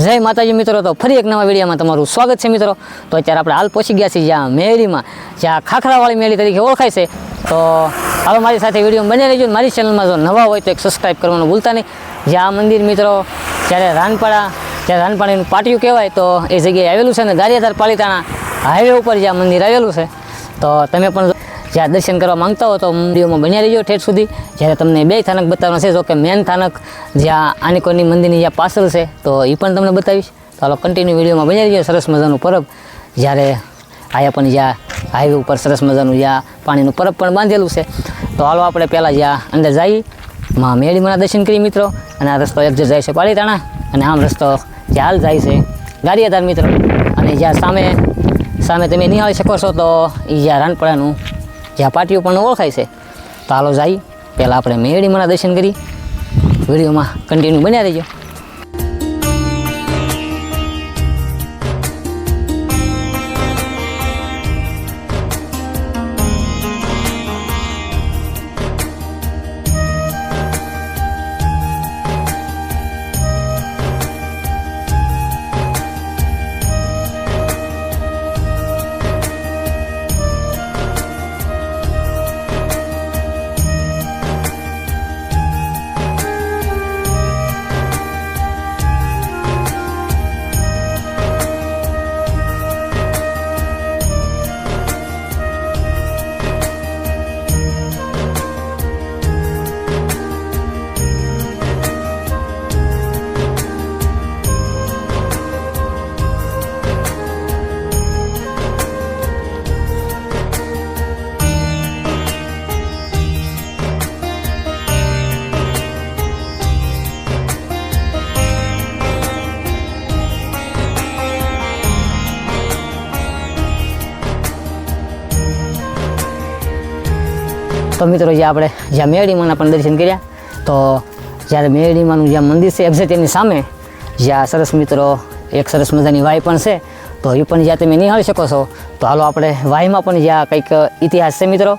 જય માતાજી મિત્રો, તો ફરી એક નવા વિડીયોમાં તમારું સ્વાગત છે મિત્રો. તો અત્યારે આપણે હાલ પહોંચી ગયા છીએ જ્યાં મેળીમાં જ્યાં ખાખરાવાળી મેળી તરીકે ઓળખાય છે. તો હાલો મારી સાથે વીડિયો બને રહેજો મારી ચેનલમાં જો નવા હોય તો એક સબસ્ક્રાઈબ કરવાનું ભૂલતા નહીં. જ્યાં આ મંદિર મિત્રો, જ્યારે રાનપાડા, જ્યારે રાનપાણીનું પાટિયું કહેવાય, તો એ જગ્યાએ આવેલું છે ને ગારિયાધાર પાલિતાણા હાઈવે ઉપર જ્યાં મંદિર આવેલું છે. તો તમે પણ જ્યાં દર્શન કરવા માંગતા હો તો મંદિરોમાં બન્યા રહીજો ઠેઠ સુધી. જ્યારે તમને બે સ્થાનક બતાવવાના છે, જો કે મેન સ્થાનક જ્યાં આનિકોની મંદિરની જ્યાં પાછળ છે, તો એ પણ તમને બતાવીશ. તો હાલો કન્ટિન્યુ વિડીયોમાં બન્યા રહીજો, સરસ મજાનું પરબ. જ્યારે આયા જ્યાં હાઈવે ઉપર સરસ મજાનું જ્યાં પાણીનું પરબ પણ બાંધેલું છે. તો હાલો, આપણે પહેલાં જ્યાં અંદર જઈએ. માં મેળીમાના દર્શન કરીએ મિત્રો. અને આ રસ્તો એક્ઝેટ જાય છે પાલીતાણા. અને આમ રસ્તો જ્યાં હાલ જાય છે ગારિયાધાર મિત્રો. અને જ્યાં સામે સામે તમે નિહાળી શકો છો, તો એ જ્યાં રાનપડાનું જ્યાં પાટીઓ પણ ઓળખાય છે. તો હાલો જાય. પહેલાં આપણે મેળીમાંના દર્શન કરી. વિડીયોમાં કન્ટિન્યુ બન્યા રહીજો. તો મિત્રો જે આપણે જ્યાં મેળીમાના પણ દર્શન કર્યા, તો જ્યારે મેળીમાનું જ્યાં મંદિર છે, એક્ઝેક્ટ એની સામે, જ્યાં સરસ મિત્રો, એક સરસ મજાની વાય પણ છે, તો એ પણ જ્યાં તમે નિહાળી શકો છો, તો હાલો આપણે વાયમાં પણ જ્યાં કંઈક ઇતિહાસ છે મિત્રો,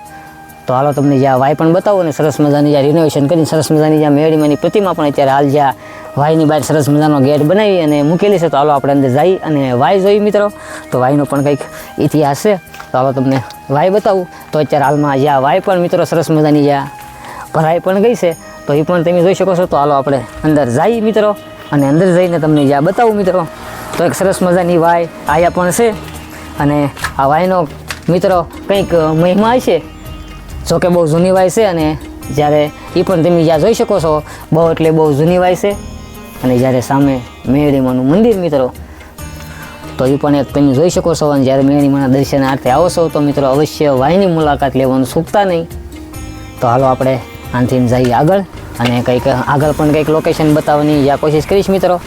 તો હાલો તમને જ્યાં વાય પણ બતાવો અને સરસ મજાની જ્યાં રિનોવેશન કરીને સરસ મજાની જ્યાં મેળીમાંની પ્રતિમા પણ અત્યારે હાલ જ્યાં વાયની બહાર સરસ મજાનો ગેટ બનાવી અને મૂકેલી છે, તો હાલો આપણે અંદર જઈ અને વાય જોઈ મિત્રો, તો વાયનો પણ કંઈક ઇતિહાસ છે. તો હાલો તમને વાય બતાવું. તો અત્યારે હાલમાં જ્યાં વાય પણ મિત્રો સરસ મજાની જ્યાં ભરાઈ પણ ગઈ છે, તો એ પણ તમે જોઈ શકો છો. તો હાલો આપણે અંદર જઈએ મિત્રો. અને અંદર જઈને તમને જ્યાં બતાવું મિત્રો, તો એક સરસ મજાની વાય આયા પણ છે. અને આ વાયનો મિત્રો કંઈક મહિમા છે જો કે બહુ જૂની વાય છે અને જ્યારે એ પણ તમે જ્યાં જોઈ શકો છો, બહુ એટલે બહુ જૂની વાય છે. અને જ્યારે સામે મેળીમાનું મંદિર મિત્રો તો એ પણ એક તમે જોઈ શકો છો. અને જ્યારે મેળીમાના દર્શનાર્થે આવો છો, તો મિત્રો અવશ્ય વાયની મુલાકાત લેવાનું ચૂકતા નહીં. તો હાલો આપણે આનથી જઈએ આગળ અને કંઈક આગળ પણ કંઈક લોકેશન બતાવવાની જ્યાં કોશિશ કરીશ મિત્રો.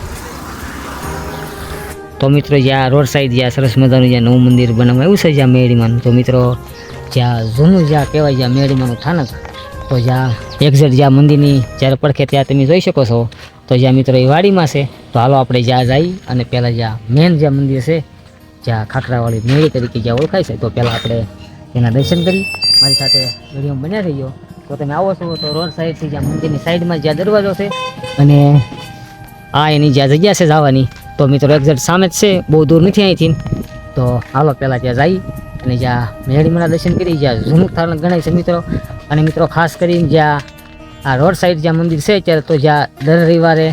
તો મિત્રો જ્યાં રોડ સાઈડ જ્યાં સરસ મજાનું જ્યાં નવું મંદિર બનાવવામાં આવ્યું છે, જ્યાં મેળીમાનું, તો મિત્રો જ્યાં જૂનું જ્યાં કહેવાય, જ્યાં મેળીમાનું સ્થાનક તો જ્યાં એક્ઝેક્ટ જ્યાં મંદિરની જ્યારે પડખે ત્યાં તમે જોઈ શકો છો, તો જ્યાં મિત્રો એ વાડીમાં છે, તો હાલો આપણે જ્યાં જઈ અને પહેલાં જ્યાં મેન જ્યાં મંદિર છે, જ્યાં ખાખરાવાળી મેળી તરીકે જ્યાં ઓળખાય છે, તો પહેલાં આપણે એના દર્શન કરી. મારી સાથે વીડિયો બન્યા થઈ ગયો તો તમે આવો છો, તો રોડ સાઈડથી જ્યાં મંદિરની સાઈડમાં જ્યાં દરવાજો છે, અને આ એની જ્યાં જગ્યા છે જવાની, તો મિત્રો એક્ઝેક્ટ સામે જ છે, બહુ દૂર નથી અહીંથી. તો હાલો પહેલાં ત્યાં જઈ અને જ્યાં મેળીમાં દર્શન કરી, જ્યાં જૂનું સ્થાન ગણાય છે મિત્રો. અને મિત્રો, ખાસ કરીને જ્યાં આ રોડ સાઈડ જ્યાં મંદિર છે ત્યારે તો જ્યાં દર રવિવારે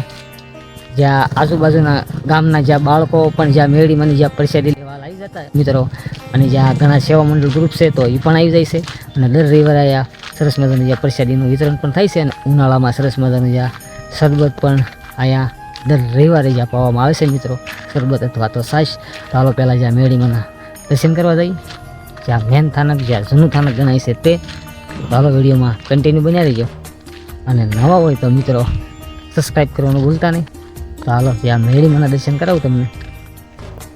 જ્યાં આજુબાજુના ગામના જ્યાં બાળકો પણ જ્યાં મેળીમાંની જ્યાં પ્રસાદી લેવા આવી જતા મિત્રો, અને જ્યાં ઘણા સેવા મંડળ ગ્રુપ છે, તો એ પણ આવી જાય છે. અને દર રવિવારે અહીંયા સરસ મજાનું જ્યાં પ્રસાદીનું વિતરણ પણ થાય છે, અને ઉનાળામાં સરસ મજાનું જ્યાં શરબત પણ અહીંયા દર રવિવારે જ્યાં પાવામાં આવે છે, મિત્રો, શરબત અથવા તો છાશ તો હાલો પહેલાં જ્યાં મેળીમાંના દર્શન કરવા જઈ જ્યાં મેન થાનક, જ્યાં જૂનું થાનક ગણાય છે તે હાલો વિડીયોમાં કન્ટિન્યુ બન્યા રહીજો. અને નવા હોય તો મિત્રો સબસ્ક્રાઈબ કરવાનું ભૂલતા નહીં. તો હાલો, ત્યાં મેળીમાંના દર્શન કરાવું તમને.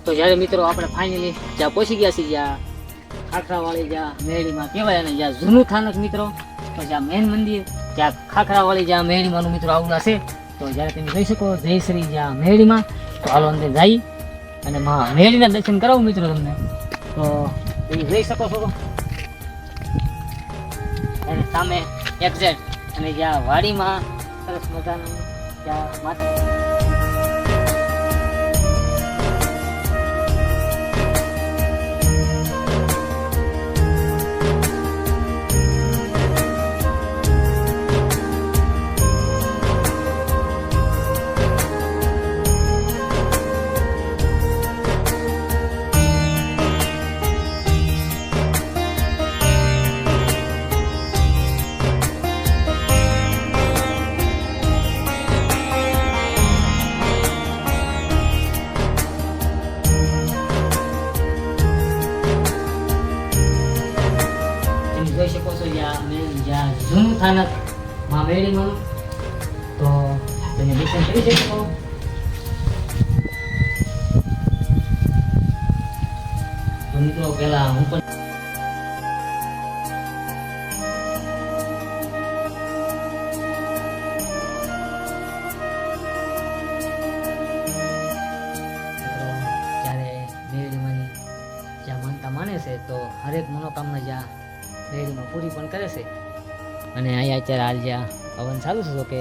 તો જ્યારે મિત્રો આપણે ફાઇનલી જ્યાં પહોંચી ગયા છીએ, જ્યાં ખાખરાવાળી જ્યાં મેળીમાં કહેવાય અને જ્યાં જૂનું સ્થાનક મિત્રો, તો જ્યાં મેન મંદિર જ્યાં ખાખરાવાળી જ્યાં મેળીમાંનું મિત્રો આવું છે. તો જ્યારે તમે જોઈ શકો, જય શ્રી જ્યાં મેળીમાં, તો હાલો અંદર જઈ અને મા મેળીના દર્શન કરાવું મિત્રો તમને. તો તમે જોઈ શકો છો. સામે એક્ઝેટ અને જ્યાં વાડીમાં સરસ મજાનું ત્યાં માતા જૂનું સ્થાનકમાં તો તમે દર્શન કરી શકો તો મિત્રો, પહેલા હું પણ જ્યારે જ્યાં માનતા માને છે, તો હરેક મનોકામના જ્યાં મેળીમાં પૂરી પણ કરે છે. અને અહીંયા અત્યારે હાલ જ્યાં હવન ચાલુ છે તો કે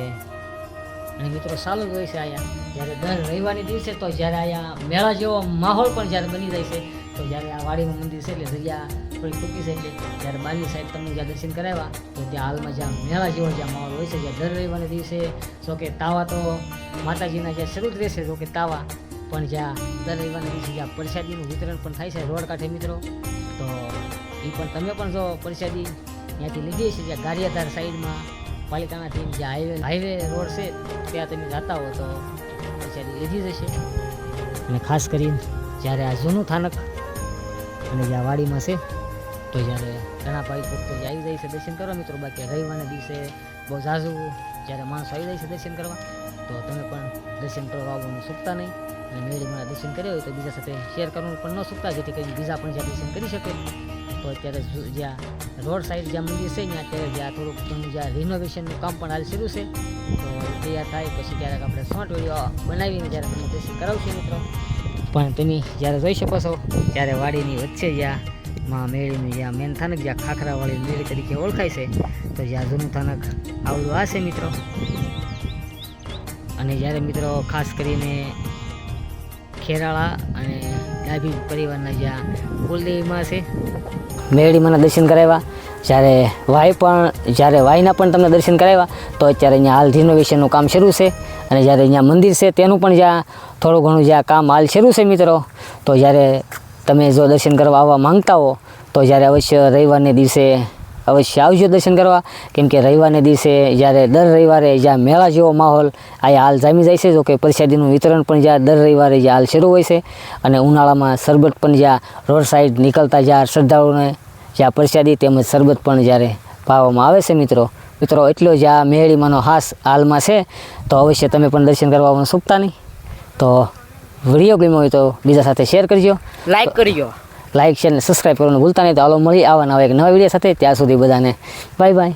અને મિત્રો ચાલુ જ હોય છે અહીંયા. જ્યારે દર રવિવારની દિવસે તો જ્યારે અહીંયા મેળા જેવો માહોલ પણ જ્યારે બની જાય છે, તો જ્યારે આ વાડીમાં મંદિર છે એટલે જગ્યા થોડી ટૂંકી છે એટલે જ્યારે બારની સાહેબ તમને જ્યાં દર્શન કરાવ્યા, તો ત્યાં હાલમાં જ્યાં મેળા જેવો જ્યાં માહોલ હોય છે, જ્યાં દર રવિવારના દિવસે જો કે તાવા તો માતાજીના જ્યાં શરૂ જ રહેશે, જો કે તાવા, પણ જ્યાં દર રવિવારના દિવસે જ્યાં પ્રસાદીનું વિતરણ પણ થાય છે રોડ કાંઠે મિત્રો, તો એ પણ તમે પણ જો પરિષદી ત્યાંથી લીધી છે જ્યાં ગારિયાધાર સાઈડમાં પાલિતાણાથી જે હાઈવે હાઈવે રોડ છે, ત્યાં તમે જતા હો તો પરિષદી લીધી જશે અને ખાસ કરીને જ્યારે આ જૂનું થાનક અને જ્યાં વાડીમાં છે, તો જ્યારે ઘણા ભાઈ ભક્તો જે આવી જાય છે દર્શન કરવા, મિત્રો, બાકી રવિવારના દિવસે બહુ ઝાઝુ જ્યારે માણસો આવી જાય છે દર્શન કરવા, તો તમે પણ દર્શન કરવા આવવાનું ચૂકતા નહીં. અને મેળીમાં દર્શન કર્યા હોય તો બીજા સાથે શેર કરવાનું પણ ન ચૂકતા જેથી કરીને બીજા પણ જ્યાં દર્શન કરી શકે. તો અત્યારે જ્યાં રોડ સાઈડ જ્યાં મંદિર છે, ત્યાં અત્યારે જ્યાં થોડુંક જ્યાં રિનોવેશનનું કામ પણ હાલ શરૂ છે. તો તૈયાર થાય, પછી ક્યારેક આપણે શોર્ટ વીડિયો બનાવીને જ્યારે તમને દર્શન કરાવશું મિત્રો. પણ તમે જ્યારે જોઈ શકો છો, ત્યારે વાડીની વચ્ચે જ્યાં માં મેળીનું જ્યાં મેન થાનક, જ્યાં ખાખરાવાળી મેળી તરીકે ઓળખાય છે, તો જ્યાં જૂનું થાનક આવડું આ છે મિત્રો. અને જ્યારે મિત્રો ખાસ કરીને ખેરાળા અને ડાભી પરિવારના જ્યાં કુલદેવીમાં છે મેળીમાંના દર્શન કરાવ્યા. જ્યારે વાય પણ, જ્યારે વાયના પણ તમને દર્શન કરાવ્યા, તો અત્યારે અહીંયા હાલ રિનોવેશનનું કામ શરૂ છે. અને જ્યારે અહીંયા મંદિર છે, તેનું પણ જ્યાં થોડું ઘણું જ્યાં કામ હાલ શરૂ છે મિત્રો, તો જ્યારે તમે જો દર્શન કરવા આવવા માંગતા હો, તો જ્યારે અવશ્ય રવિવારને દિવસે અવશ્ય આવજો દર્શન કરવા. કેમ કે રવિવારને દિવસે જ્યારે દર રવિવારે જ્યાં મેળા જેવો માહોલ આ હાલ જામી જાય છે. જો કે પ્રસાદીનું વિતરણ પણ જ્યાં દર રવિવારે જ્યાં હાલ શરૂ હોય છે. અને ઉનાળામાં શરબત પણ જ્યાં રોડ સાઈડ નીકળતા જ્યાં શ્રદ્ધાળુઓને જ્યાં પ્રસાદી તેમજ શરબત પણ જ્યારે પાવામાં આવે છે મિત્રો. મિત્રો, એટલો જ આ મેળીમાંનો હાસ હાલમાં છે. તો અવશ્ય તમે પણ દર્શન કરવાનું સૂપતા નહીં. તો વીડિયો ગમ્યો હોય તો બીજા સાથે શેર કરજો. લાઈક કરજો. લાઇક શેર અને સબસ્ક્રાઈબ કરવાનું ભૂલતા નહીં. તો હાલો, મળી આવા નવા એક નવા વીડિયો સાથે. ત્યાં સુધી બધાને બાય બાય